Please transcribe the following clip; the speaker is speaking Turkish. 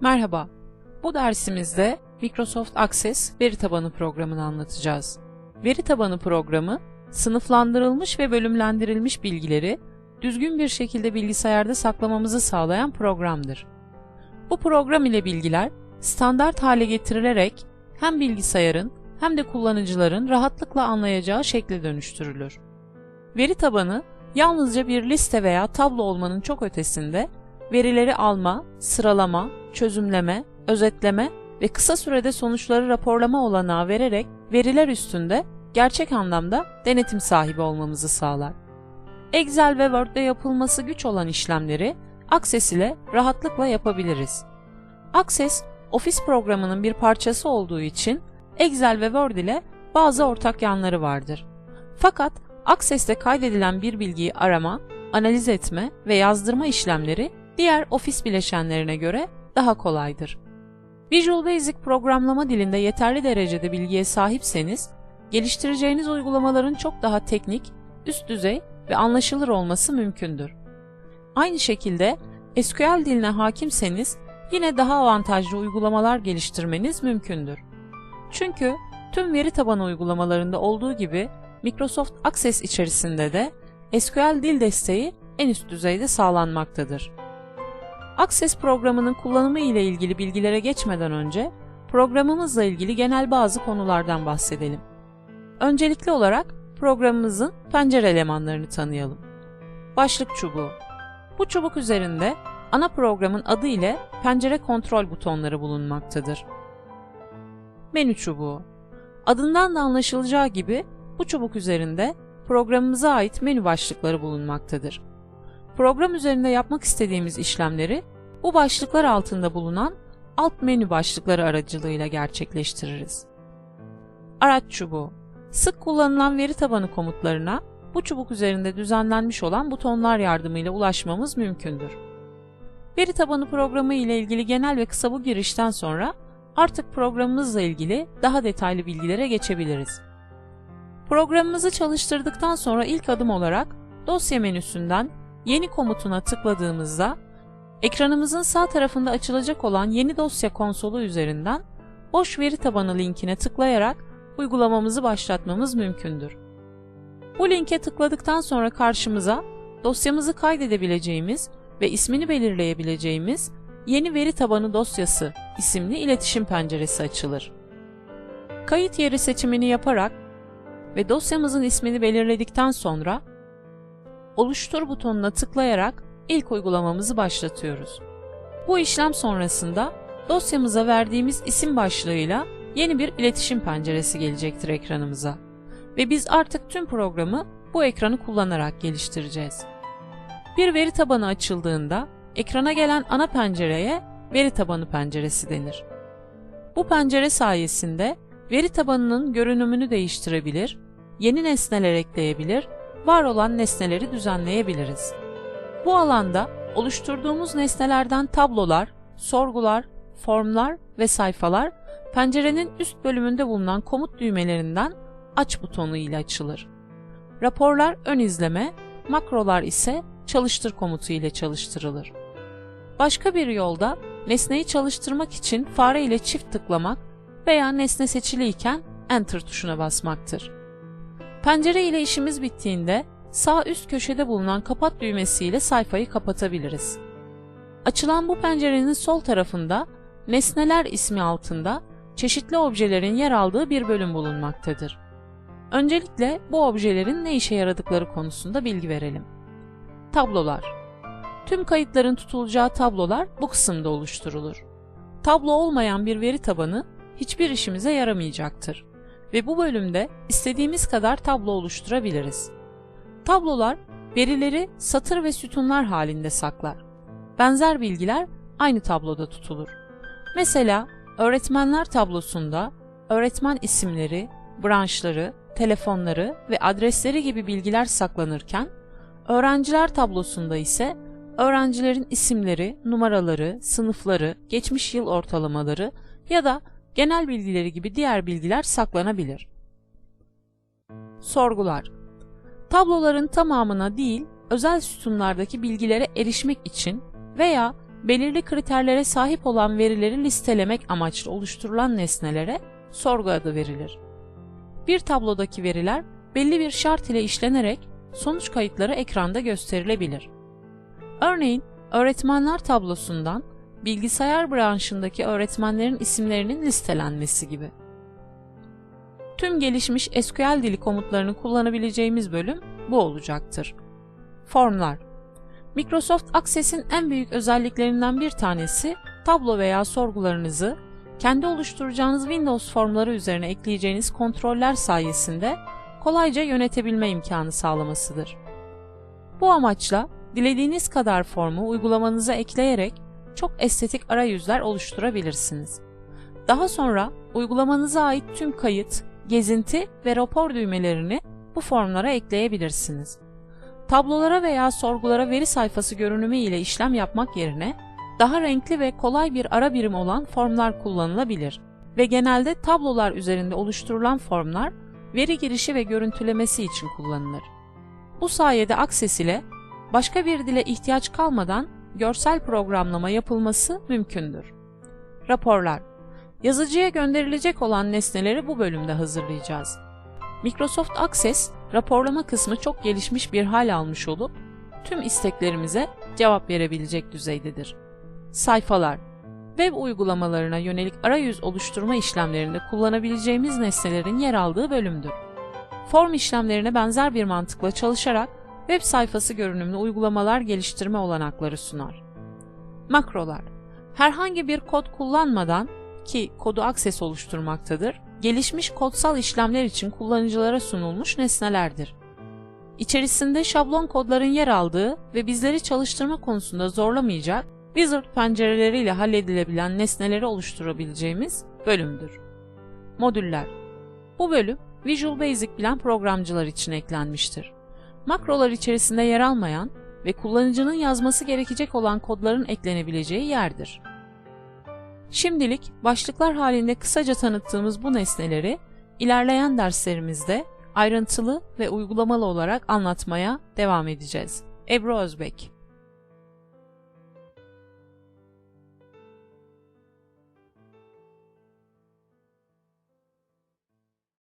Merhaba, bu dersimizde Microsoft Access veri tabanı programını anlatacağız. Veri tabanı programı, sınıflandırılmış ve bölümlendirilmiş bilgileri düzgün bir şekilde bilgisayarda saklamamızı sağlayan programdır. Bu program ile bilgiler standart hale getirilerek hem bilgisayarın hem de kullanıcıların rahatlıkla anlayacağı şekle dönüştürülür. Veri tabanı yalnızca bir liste veya tablo olmanın çok ötesinde verileri alma, sıralama, çözümleme, özetleme ve kısa sürede sonuçları raporlama olanağı vererek veriler üstünde gerçek anlamda denetim sahibi olmamızı sağlar. Excel ve Word'de yapılması güç olan işlemleri Access ile rahatlıkla yapabiliriz. Access, Office programının bir parçası olduğu için Excel ve Word ile bazı ortak yanları vardır. Fakat Access'te kaydedilen bir bilgiyi arama, analiz etme ve yazdırma işlemleri diğer Office bileşenlerine göre daha kolaydır. Visual Basic programlama dilinde yeterli derecede bilgiye sahipseniz, geliştireceğiniz uygulamaların çok daha teknik, üst düzey ve anlaşılır olması mümkündür. Aynı şekilde SQL diline hakimseniz yine daha avantajlı uygulamalar geliştirmeniz mümkündür. Çünkü tüm veri tabanı uygulamalarında olduğu gibi Microsoft Access içerisinde de SQL dil desteği en üst düzeyde sağlanmaktadır. Access programının kullanımı ile ilgili bilgilere geçmeden önce programımızla ilgili genel bazı konulardan bahsedelim. Öncelikli olarak programımızın pencere elemanlarını tanıyalım. Başlık çubuğu. Bu çubuk üzerinde ana programın adı ile pencere kontrol butonları bulunmaktadır. Menü çubuğu. Adından da anlaşılacağı gibi bu çubuk üzerinde programımıza ait menü başlıkları bulunmaktadır. Program üzerinde yapmak istediğimiz işlemleri bu başlıklar altında bulunan alt menü başlıkları aracılığıyla gerçekleştiririz. Araç çubuğu. Sık kullanılan veri tabanı komutlarına bu çubuk üzerinde düzenlenmiş olan butonlar yardımıyla ulaşmamız mümkündür. Veri tabanı programı ile ilgili genel ve kısa bu girişten sonra artık programımızla ilgili daha detaylı bilgilere geçebiliriz. Programımızı çalıştırdıktan sonra ilk adım olarak dosya menüsünden yeni komutuna tıkladığımızda ekranımızın sağ tarafında açılacak olan yeni dosya konsolu üzerinden boş veri tabanı linkine tıklayarak uygulamamızı başlatmamız mümkündür. Bu linke tıkladıktan sonra karşımıza dosyamızı kaydedebileceğimiz ve ismini belirleyebileceğimiz yeni veri tabanı dosyası isimli iletişim penceresi açılır. Kayıt yeri seçimini yaparak ve dosyamızın ismini belirledikten sonra Oluştur butonuna tıklayarak ilk uygulamamızı başlatıyoruz. Bu işlem sonrasında dosyamıza verdiğimiz isim başlığıyla yeni bir iletişim penceresi gelecektir ekranımıza. Ve biz artık tüm programı bu ekranı kullanarak geliştireceğiz. Bir veri tabanı açıldığında ekrana gelen ana pencereye veri tabanı penceresi denir. Bu pencere sayesinde veri tabanının görünümünü değiştirebilir, yeni nesneler ekleyebilir, var olan nesneleri düzenleyebiliriz. Bu alanda oluşturduğumuz nesnelerden tablolar, sorgular, formlar ve sayfalar pencerenin üst bölümünde bulunan komut düğmelerinden aç butonu ile açılır. Raporlar ön izleme, makrolar ise çalıştır komutu ile çalıştırılır. Başka bir yolda nesneyi çalıştırmak için fare ile çift tıklamak veya nesne seçiliyken Enter tuşuna basmaktır. Pencere ile işimiz bittiğinde sağ üst köşede bulunan kapat düğmesiyle sayfayı kapatabiliriz. Açılan bu pencerenin sol tarafında Nesneler ismi altında çeşitli objelerin yer aldığı bir bölüm bulunmaktadır. Öncelikle bu objelerin ne işe yaradıkları konusunda bilgi verelim. Tablolar Tüm kayıtların tutulacağı tablolar bu kısımda oluşturulur. Tablo olmayan bir veri tabanı hiçbir işimize yaramayacaktır ve bu bölümde istediğimiz kadar tablo oluşturabiliriz. Tablolar verileri satır ve sütunlar halinde saklar. Benzer bilgiler aynı tabloda tutulur. Mesela öğretmenler tablosunda öğretmen isimleri, branşları, telefonları ve adresleri gibi bilgiler saklanırken, öğrenciler tablosunda ise öğrencilerin isimleri, numaraları, sınıfları, geçmiş yıl ortalamaları ya da genel bilgileri gibi diğer bilgiler saklanabilir. Sorgular Tabloların tamamına değil, özel sütunlardaki bilgilere erişmek için veya belirli kriterlere sahip olan verileri listelemek amaçlı oluşturulan nesnelere sorgu adı verilir. Bir tablodaki veriler belli bir şart ile işlenerek sonuç kayıtları ekranda gösterilebilir. Örneğin öğretmenler tablosundan bilgisayar branşındaki öğretmenlerin isimlerinin listelenmesi gibi. Tüm gelişmiş SQL dili komutlarını kullanabileceğimiz bölüm bu olacaktır. Formlar Microsoft Access'in en büyük özelliklerinden bir tanesi tablo veya sorgularınızı kendi oluşturacağınız Windows formları üzerine ekleyeceğiniz kontroller sayesinde kolayca yönetebilme imkanı sağlamasıdır. Bu amaçla dilediğiniz kadar formu uygulamanıza ekleyerek çok estetik arayüzler oluşturabilirsiniz. Daha sonra uygulamanıza ait tüm kayıt, gezinti ve rapor düğmelerini bu formlara ekleyebilirsiniz. Tablolara veya sorgulara veri sayfası görünümü ile işlem yapmak yerine daha renkli ve kolay bir ara birim olan formlar kullanılabilir ve genelde tablolar üzerinde oluşturulan formlar veri girişi ve görüntülemesi için kullanılır. Bu sayede Access ile başka bir dile ihtiyaç kalmadan görsel programlama yapılması mümkündür. Raporlar Yazıcıya gönderilecek olan nesneleri bu bölümde hazırlayacağız. Microsoft Access raporlama kısmı çok gelişmiş bir hal almış olup tüm isteklerimize cevap verebilecek düzeydedir. Sayfalar Web uygulamalarına yönelik arayüz oluşturma işlemlerinde kullanabileceğimiz nesnelerin yer aldığı bölümdür. Form işlemlerine benzer bir mantıkla çalışarak web sayfası görünümlü uygulamalar geliştirme olanakları sunar. Makrolar Herhangi bir kod kullanmadan ki kodu akses oluşturmaktadır, gelişmiş kodsal işlemler için kullanıcılara sunulmuş nesnelerdir. İçerisinde şablon kodların yer aldığı ve bizleri çalıştırma konusunda zorlamayacak Wizard pencereleriyle halledilebilen nesneleri oluşturabileceğimiz bölümdür. Modüller Bu bölüm Visual Basic bilen programcılar için eklenmiştir. Makrolar içerisinde yer almayan ve kullanıcının yazması gerekecek olan kodların eklenebileceği yerdir. Şimdilik başlıklar halinde kısaca tanıttığımız bu nesneleri ilerleyen derslerimizde ayrıntılı ve uygulamalı olarak anlatmaya devam edeceğiz. Ebru Özbek